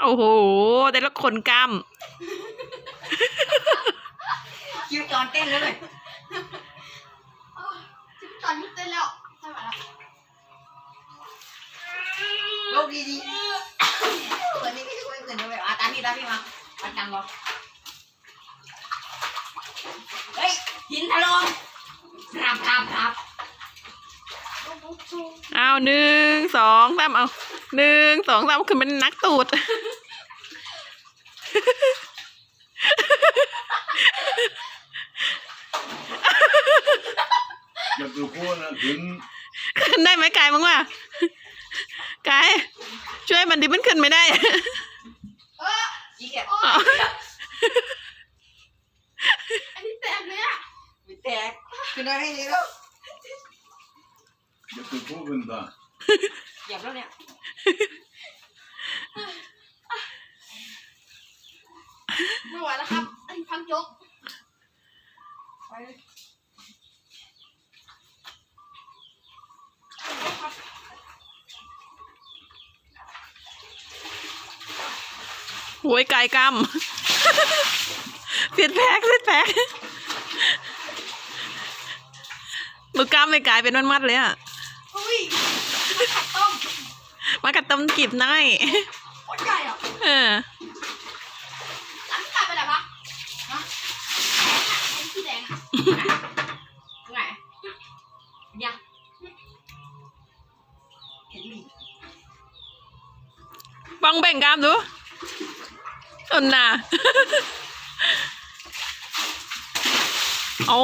โอ้โห แต่ละคนกล้ามคิวจอนเต้นเลยเลยจิบตอนยุบเต้นแล้วใช่ไหมล่ะลบดีดีเปิดนี่พี่ช่วยเกินไปอะตามพี่ตามพี่มาปัดจังก่อนเฮ้ยหินถล่มครับครับครับเอาหนึ่งสองสามเอา หนึ่งสองสามคือมันนักตูด อยากดูพูดนะถึงขึ้นได้ไหมกายมั้งวะกายช่วยมันดิมันขึ้นไม่ได้ เอออีกแกโอ้ยอันนี้แตกเลยอะมีแตกขึ้นได้ให้ดีแล้วอยากดูพูดกันตาเห ยียบแล้วเนี่ยไม่ไหวแล้วครับอันนี้พักยกไปเลยครับโวยกายกล้ามเสียดแพ็กเสียดแพ็กมือกล้ามไม่กลายเป็นมัดๆเลยอะอุ้ย มันขัดต้มมากัดต้มกีบน้อยโคตรใหญ่อะเออหลังกลับไปไหนวะฮะไอ้ที่แดงอะไงยังเห็นมีบ้องแบ่งกล้ามดูอันน่ะ เอา